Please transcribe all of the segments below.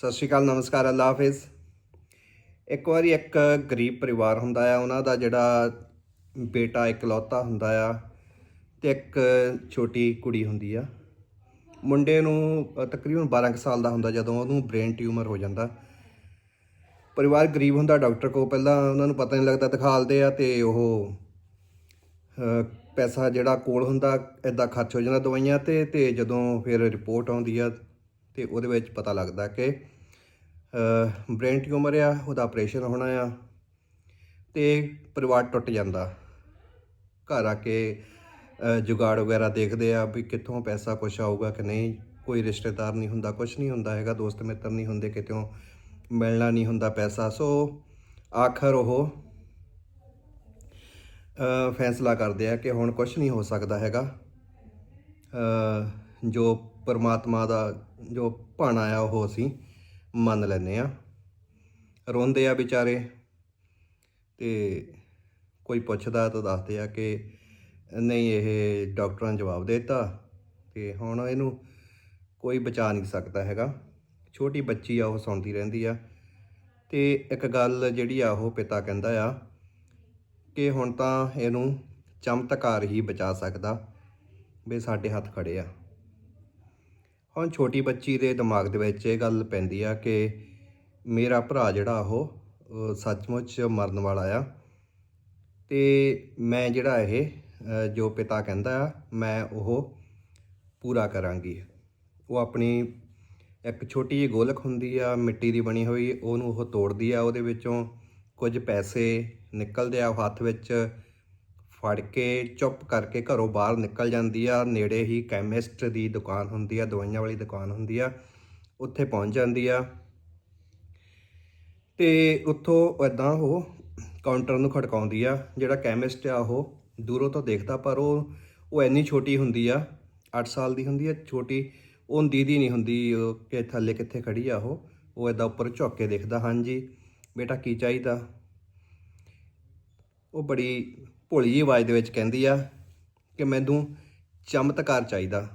ਸਤਿ ਸ਼੍ਰੀ ਅਕਾਲ, ਨਮਸਕਾਰ, ਅੱਲਾ ਹਾਫਿਜ਼। ਇੱਕ ਵਾਰੀ ਇੱਕ ਗਰੀਬ ਪਰਿਵਾਰ ਹੁੰਦਾ ਆ, ਉਹਨਾਂ ਦਾ ਜਿਹੜਾ ਬੇਟਾ ਇਕਲੌਤਾ ਹੁੰਦਾ ਆ ਤੇ ਇੱਕ ਛੋਟੀ ਕੁੜੀ ਹੁੰਦੀ ਆ। ਮੁੰਡੇ ਨੂੰ ਤਕਰੀਬਨ 12 ਕੁ ਸਾਲ ਦਾ ਹੁੰਦਾ ਜਦੋਂ ਉਹਨੂੰ ਬ੍ਰੇਨ ਟਿਊਮਰ ਹੋ ਜਾਂਦਾ। ਪਰਿਵਾਰ ਗਰੀਬ ਹੁੰਦਾ, ਡਾਕਟਰ ਕੋਲ ਪਹਿਲਾਂ ਉਹਨਾਂ ਨੂੰ ਪਤਾ ਨਹੀਂ ਲੱਗਦਾ, ਦਿਖਾਲਦੇ ਆ ਤੇ ਉਹ ਪੈਸਾ ਜਿਹੜਾ ਕੋਲ ਹੁੰਦਾ ਇਦਾਂ ਖਰਚ ਹੋ ਜਾਂਦਾ ਦਵਾਈਆਂ ਤੇ ਤੇ ਜਦੋਂ ਫਿਰ ਰਿਪੋਰਟ ਆਉਂਦੀ ਆ ਤੇ ਉਹਦੇ ਵਿੱਚ ਪਤਾ ਲੱਗਦਾ ਕਿ ਬ੍ਰੇਨ ਟਿਊਮਰ ਆ, ਉਹਦਾ ਆਪਰੇਸ਼ਨ ਹੋਣਾ ਆ ਤੇ ਪਰਿਵਾਰ ਟੁੱਟ ਜਾਂਦਾ। ਘਰ ਆ ਕੇ ਜੁਗਾੜ ਵਗੈਰਾ ਦੇਖਦੇ ਆ ਵੀ ਕਿੱਥੋਂ ਪੈਸਾ ਕੁਛ ਆਊਗਾ ਕਿ ਨਹੀਂ। ਕੋਈ ਰਿਸ਼ਤੇਦਾਰ ਨਹੀਂ ਹੁੰਦਾ, ਕੁਛ ਨਹੀਂ ਹੁੰਦਾ ਹੈਗਾ, ਦੋਸਤ ਮਿੱਤਰ ਨਹੀਂ ਹੁੰਦੇ ਕਿਤੋਂ ਮਿਲਣਾ ਨਹੀਂ ਹੁੰਦਾ ਪੈਸਾ। ਸੋ, ਆਖਰ ਉਹ ਫੈਸਲਾ ਕਰਦੇ ਆ ਕਿ ਹੁਣ ਕੁਛ ਨਹੀਂ ਹੋ ਸਕਦਾ ਹੈਗਾ। ਜੋ ਪਰਮਾਤਮਾ ਦਾ ਜੋ ਭਾਣਾ ਆ, ਉਹ ਅਸੀਂ ਮੰਨ ਲੈਨੇ ਆ ਰੋਂਦੇ ਆ ਵਿਚਾਰੇ ਤੇ ਕੋਈ ਪੁੱਛਦਾ ਤਾਂ ਦੱਸਦੇ ਆ ਕਿ ਨਹੀਂ, ਇਹ ਡਾਕਟਰਾਂ ਨੇ ਜਵਾਬ ਦੇ ਦਿੱਤਾ ਤੇ ਹੁਣ ਇਹਨੂੰ ਕੋਈ ਬਚਾ ਨਹੀਂ ਸਕਦਾ ਹੈਗਾ। ਛੋਟੀ ਬੱਚੀ ਆ, ਉਹ ਸੌਂਦੀ ਰਹਿੰਦੀ ਆ ਤੇ ਇੱਕ ਗੱਲ ਜਿਹੜੀ ਆ, ਉਹ ਪਿਤਾ ਕਹਿੰਦਾ ਆ ਕਿ ਹੁਣ ਤਾਂ ਇਹਨੂੰ ਚਮਤਕਾਰ ਹੀ ਬਚਾ ਸਕਦਾ ਵੀ ਸਾਡੇ ਹੱਥ ਖੜੇ ਆ। ਹੁਣ ਛੋਟੀ ਬੱਚੀ ਦੇ ਦਿਮਾਗ ਦੇ ਵਿੱਚ ਇਹ ਗੱਲ ਪੈਂਦੀ ਆ ਕਿ ਮੇਰਾ ਭਰਾ ਜਿਹੜਾ ਉਹ ਸੱਚਮੁੱਚ ਮਰਨ ਵਾਲਾ ਆ। ਤੇ ਮੈਂ ਜਿਹੜਾ ਇਹ ਜੋ ਪਿਤਾ ਕਹਿੰਦਾ ਆ, ਮੈਂ ਉਹ ਪੂਰਾ ਕਰਾਂਗੀ। ਉਹ ਆਪਣੀ ਇੱਕ ਛੋਟੀ ਜਿਹੀ ਗੋਲਕ ਹੁੰਦੀ ਆ, ਮਿੱਟੀ ਦੀ ਬਣੀ ਹੋਈ, ਉਹਨੂੰ ਉਹ ਤੋੜਦੀ ਆ, ਉਹਦੇ ਵਿੱਚੋਂ ਕੁਝ ਪੈਸੇ ਨਿਕਲਦੇ ਆ, ਉਹ ਹੱਥ ਵਿੱਚ ਫੜ ਕੇ ਚੁੱਪ ਕਰਕੇ ਘਰੋਂ ਬਾਹਰ ਨਿਕਲ ਜਾਂਦੀ ਆ। ਨੇੜੇ ਹੀ ਕੈਮਿਸਟ ਦੀ ਦੁਕਾਨ ਹੁੰਦੀ ਆ, ਦਵਾਈਆਂ ਵਾਲੀ ਦੁਕਾਨ ਹੁੰਦੀ ਆ। ਉੱਥੇ ਪਹੁੰਚ ਜਾਂਦੀ ਆ। ਤੇ ਉੱਥੋਂ ਇਦਾਂ ਉਹ ਕਾਊਂਟਰ ਨੂੰ ਖੜਕਾਉਂਦੀ ਆ, ਜਿਹੜਾ ਕੈਮਿਸਟ ਆ ਉਹ ਦੂਰੋਂ ਤੋਂ ਦੇਖਦਾ, ਪਰ ਉਹ ਉਹ ਇੰਨੀ ਛੋਟੀ ਹੁੰਦੀ ਆ 8 ਸਾਲ ਦੀ ਹੁੰਦੀ ਆ, ਛੋਟੀ, ਉਹ ਦੀਦੀ ਨਹੀਂ ਹੁੰਦੀ ਕਿ ਥੱਲੇ ਕਿੱਥੇ ਖੜੀ ਆ ਉਹ ਉਹ ਇਦਾਂ ਉੱਪਰ ਝੁੱਕ ਕੇ ਦੇਖਦਾ, ਹਾਂਜੀ, ਬੇਟਾ ਕੀ ਚਾਹੀਦਾ? ਉਹ ਬੜੀ ਭੋਲੀ ਜਿਹੀ ਆਵਾਜ਼ ਦੇ ਵਿੱਚ ਕਹਿੰਦੀ ਆ ਕਿ ਮੈਨੂੰ ਚਮਤਕਾਰ ਚਾਹੀਦਾ।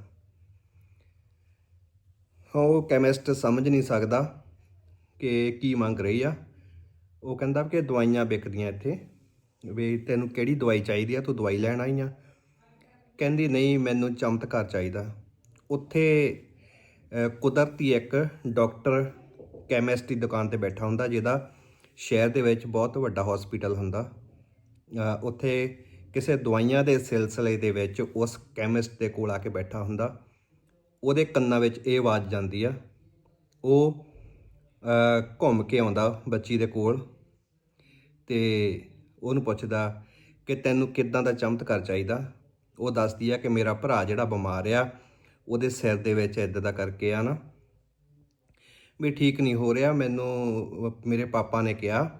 ਉਹ ਕੈਮਿਸਟ ਸਮਝ ਨਹੀਂ ਸਕਦਾ ਕਿ ਕੀ ਮੰਗ ਰਹੀ ਆ। ਉਹ ਕਹਿੰਦਾ ਕਿ ਦਵਾਈਆਂ ਵਿਕਦੀਆਂ ਇੱਥੇ, ਵੀ ਤੈਨੂੰ ਕਿਹੜੀ ਦਵਾਈ ਚਾਹੀਦੀ ਆ? ਤੂੰ ਦਵਾਈ ਲੈਣ ਆਈ ਆ। ਕਹਿੰਦੀ, ਨਹੀਂ, ਮੈਨੂੰ ਚਮਤਕਾਰ ਚਾਹੀਦਾ। ਉੱਥੇ ਕੁਦਰਤੀ ਇੱਕ ਡਾਕਟਰ ਕੈਮਿਸਟ ਦੀ ਦੁਕਾਨ ਤੇ ਬੈਠਾ ਹੁੰਦਾ, ਜਿਹਦਾ ਸ਼ਹਿਰ ਦੇ ਵਿੱਚ ਬਹੁਤ ਵੱਡਾ ਹਸਪੀਟਲ ਹੁੰਦਾ। ਉੱਥੇ ਕਿਸੇ ਦਵਾਈਆਂ ਦੇ ਸਿਲਸਿਲੇ ਦੇ ਵਿੱਚ ਉਸ ਕੈਮਿਸਟ ਦੇ ਕੋਲ ਆ ਕੇ ਬੈਠਾ ਹੁੰਦਾ। ਉਹਦੇ ਕੰਨਾਂ ਵਿੱਚ ਇਹ ਆਵਾਜ਼ ਜਾਂਦੀ ਆ। ਉਹ ਘੁੰਮ ਕੇ ਆਉਂਦਾ ਬੱਚੀ ਦੇ ਕੋਲ ਤੇ ਉਹਨੂੰ ਪੁੱਛਦਾ ਕਿ ਤੈਨੂੰ ਕਿੱਦਾਂ ਦਾ ਚਮਤਕਾਰ ਚਾਹੀਦਾ? ਉਹ ਦੱਸਦੀ ਆ ਕਿ ਮੇਰਾ ਭਰਾ ਜਿਹੜਾ ਬਿਮਾਰ ਆ, ਉਹਦੇ ਸਿਰ ਦੇ ਵਿੱਚ ਇਦਾਂ ਦਾ ਕਰਕੇ ਆ ਨਾ। ਵੀ ਠੀਕ ਨਹੀਂ ਹੋ ਰਿਹਾ, ਮੈਨੂੰ ਮੇਰੇ ਪਾਪਾ ਨੇ ਕਿਹਾ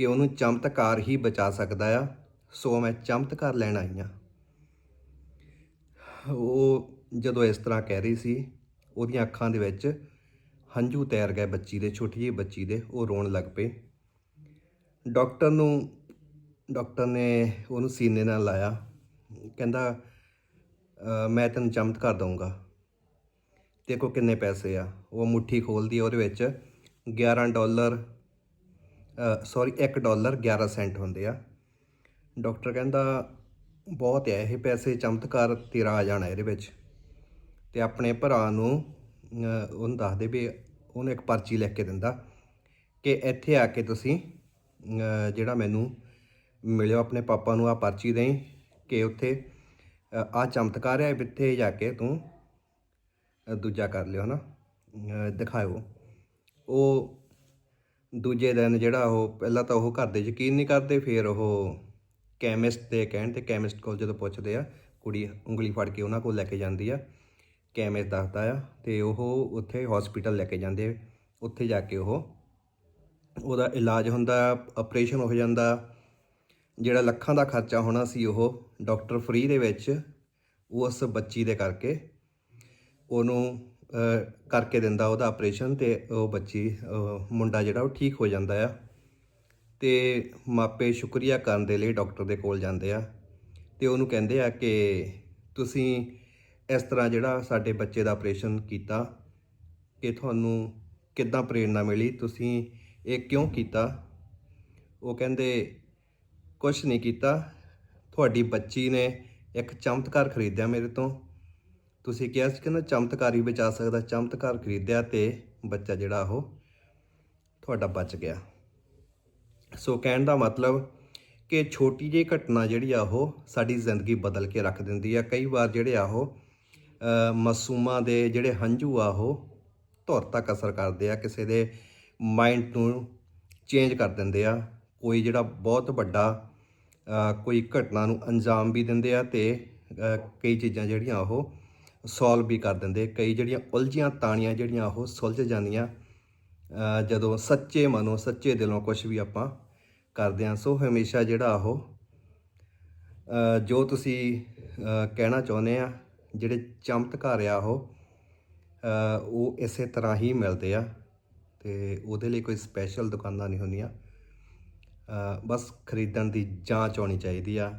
ਕਿ ਉਹਨੂੰ ਚਮਤਕਾਰ ਹੀ ਬਚਾ ਸਕਦਾ ਆ, ਸੋ ਮੈਂ ਚਮਤਕਾਰ ਲੈਣ ਆਈ ਆ ਉਹ ਜਦੋਂ ਇਸ ਤਰ੍ਹਾਂ ਕਹਿ ਰਹੀ ਸੀ, ਉਹਦੀਆਂ ਅੱਖਾਂ ਦੇ ਵਿੱਚ ਹੰਝੂ ਤੈਰ ਗਏ ਬੱਚੀ ਦੇ, ਛੋਟੀ ਜਿਹੀ ਬੱਚੀ ਦੇ, ਉਹ ਰੋਣ ਲੱਗ ਪਏ। ਡਾਕਟਰ ਨੂੰ, ਡਾਕਟਰ ਨੇ ਉਹਨੂੰ ਸੀਨੇ ਨਾਲ ਲਾਇਆ। ਕਹਿੰਦਾ ਮੈਂ ਤੈਨੂੰ ਚਮਤਕਾਰ ਦਊਂਗਾ। ਦੇਖੋ ਕਿੰਨੇ ਪੈਸੇ ਆ। ਉਹ ਮੁੱਠੀ ਖੋਲਦੀ ਉਹਦੇ ਵਿੱਚ 11 ਡਾਲਰ ਸੌਰੀ 1 ਡਾਲਰ 11 ਸੈਂਟ ਹੁੰਦੇ ਆ। ਡਾਕਟਰ ਕਹਿੰਦਾ, ਬਹੁਤ ਹੈ ਇਹ ਪੈਸੇ, ਚਮਤਕਾਰ ਤੇਰਾ ਆ ਜਾਣਾ ਇਹਦੇ ਵਿੱਚ। ਤੇ ਆਪਣੇ ਭਰਾ ਨੂੰ ਉਹਨੂੰ ਦੱਸਦੇ ਵੀ ਉਹਨੂੰ ਇੱਕ ਪਰਚੀ ਲਿਖ ਕੇ ਦਿੰਦਾ ਕਿ ਇੱਥੇ ਆ ਕੇ ਤੁਸੀਂ ਜਿਹੜਾ ਮੈਨੂੰ ਮਿਲਿਓ ਆਪਣੇ ਪਾਪਾ ਨੂੰ ਆ ਪਰਚੀ ਦੇਈ ਕਿ ਉੱਥੇ ਆ ਚਮਤਕਾਰ ਹੈ ਇੱਥੇ ਜਾ ਕੇ ਤੂੰ ਦੂਜਾ ਕਰ ਲਿਓ ਨਾ ਦਿਖਾਇਓ। ਉਹ ਦੂਜੇ ਦਿਨ ਜਿਹੜਾ ਉਹ ਪਹਿਲਾਂ ਤਾਂ ਉਹ ਘਰ ਦੇ ਯਕੀਨ ਨਹੀਂ ਕਰਦੇ, ਫਿਰ ਉਹ ਕੈਮਿਸਟ ਦੇ ਕਹਿਣ ਤੇ ਕੈਮਿਸਟ ਕੋਲ ਜਦੋਂ ਪੁੱਛਦੇ ਆ, ਕੁੜੀ ਉਂਗਲੀ ਫੜ ਕੇ ਉਹਨਾਂ ਕੋਲ ਲੈ ਕੇ ਜਾਂਦੀ ਆ। ਕੈਮਿਸਟ ਦੱਸਦਾ ਆ ਤੇ ਉਹ ਉੱਥੇ ਹਸਪੀਟਲ ਲੈ ਕੇ ਜਾਂਦੇ ਉੱਥੇ ਜਾ ਕੇ ਉਹ, ਉਹਦਾ ਇਲਾਜ ਹੁੰਦਾ ਆਪਰੇਸ਼ਨ ਹੋ ਜਾਂਦਾ। ਜਿਹੜਾ ਲੱਖਾਂ ਦਾ ਖਰਚਾ ਹੋਣਾ ਸੀ ਉਹ ਡਾਕਟਰ ਫ੍ਰੀ ਦੇ ਵਿੱਚ, ਉਸ ਬੱਚੀ ਦੇ ਕਰਕੇ ਉਹਨੂੰ ਕਰਕੇ ਦਿੰਦਾ ਉਹਦਾ ਆਪਰੇਸ਼ਨ ਤੇ ਉਹ ਬੱਚੀ ਮੁੰਡਾ ਜਿਹੜਾ ਉਹ ਠੀਕ ਹੋ ਜਾਂਦਾ ਆ। ਤੇ ਮਾਪੇ ਸ਼ੁਕਰੀਆ ਕਰਨ ਦੇ ਲਈ ਡਾਕਟਰ ਦੇ ਕੋਲ ਜਾਂਦੇ ਆ। ਤੇ ਉਹਨੂੰ ਕਹਿੰਦੇ ਆ ਕਿ ਤੁਸੀਂ ਇਸ ਤਰ੍ਹਾਂ ਜਿਹੜਾ ਸਾਡੇ ਬੱਚੇ ਦਾ ਆਪਰੇਸ਼ਨ ਕੀਤਾ, ਕਿ ਤੁਹਾਨੂੰ ਕਿੱਦਾਂ ਪ੍ਰੇਰਣਾ ਮਿਲੀ, ਤੁਸੀਂ ਇਹ ਕਿਉਂ ਕੀਤਾ? ਉਹ ਕਹਿੰਦੇ ਕੁਝ ਨਹੀਂ ਕੀਤਾ। ਤੁਹਾਡੀ ਬੱਚੀ ਨੇ ਇੱਕ ਚਮਤਕਾਰ ਖਰੀਦਿਆ ਮੇਰੇ ਤੋਂ। ਤੁਸੀਂ ਕਿਹਾ ਸੀ ਕਿ ਨਾ ਚਮਤਕਾਰ ਹੀ ਬਚਾ ਸਕਦਾ, ਚਮਤਕਾਰ ਖਰੀਦਿਆ ਤੇ ਬੱਚਾ ਜਿਹੜਾ ਉਹ ਤੁਹਾਡਾ ਬਚ ਗਿਆ। ਸੋ ਕਹਿਣ ਦਾ ਮਤਲਬ ਕਿ ਛੋਟੀ ਜਿਹੀ ਘਟਨਾ ਜਿਹੜੀ ਆ ਉਹ ਸਾਡੀ ਜ਼ਿੰਦਗੀ ਬਦਲ ਕੇ ਰੱਖ ਦਿੰਦੀ ਆ। ਕਈ ਵਾਰ ਜਿਹੜੇ ਆ ਉਹ ਮਾਸੂਮਾਂ ਦੇ ਜਿਹੜੇ ਹੰਝੂ ਆ ਉਹ ਧੁਰ ਤੱਕ ਅਸਰ ਕਰਦੇ ਆ, ਕਿਸੇ ਦੇ ਮਾਈਂਡ ਨੂੰ ਚੇਂਜ ਕਰ ਦਿੰਦੇ ਆ। ਕੋਈ ਜਿਹੜਾ ਬਹੁਤ ਵੱਡਾ ਕੋਈ ਘਟਨਾ ਨੂੰ ਅੰਜਾਮ ਵੀ ਦਿੰਦੇ ਆ ਤੇ ਕਈ ਚੀਜ਼ਾਂ ਜਿਹੜੀਆਂ ਉਹ ਸੋਲਵ ਵੀ ਕਰ ਦਿੰਦੇ। ਕਈ ਜਿਹੜੀਆਂ ਉਲਝੀਆਂ ਤਾਣੀਆਂ ਜਿਹੜੀਆਂ ਉਹ ਸੁਲਝ ਜਾਂਦੀਆਂ। ਜਦੋਂ ਸੱਚੇ ਮਨੋਂ, ਸੱਚੇ ਦਿਲੋਂ ਕੁਝ ਵੀ ਆਪਾਂ ਕਰਦੇ ਹਾਂ, ਸੋ ਹਮੇਸ਼ਾ ਜਿਹੜਾ ਉਹ ਜੋ ਤੁਸੀਂ ਕਹਿਣਾ ਚਾਹੁੰਦੇ ਆ, ਜਿਹੜੇ ਚਮਤਕਾਰ ਆ ਉਹ ਉਹ ਇਸੇ ਤਰ੍ਹਾਂ ਹੀ ਮਿਲਦੇ ਆ ਤੇ ਉਹਦੇ ਲਈ ਕੋਈ ਸਪੈਸ਼ਲ ਦੁਕਾਨਾਂ ਨਹੀਂ ਹੁੰਦੀਆਂ। ਬਸ ਖਰੀਦਣ ਦੀ ਜਾਂਚ ਹੋਣੀ ਚਾਹੀਦੀ ਆ।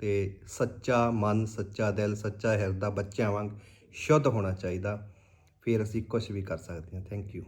ਤੇ ਸੱਚਾ ਮਨ, ਸੱਚਾ ਦਿਲ, ਸੱਚਾ ਹਿਰਦਾ ਬੱਚਿਆਂ ਵਾਂਗ ਸ਼ੁੱਧ ਹੋਣਾ ਚਾਹੀਦਾ। ਫਿਰ ਅਸੀਂ ਕੁਝ ਵੀ ਕਰ ਸਕਦੇ ਹਾਂ। Thank you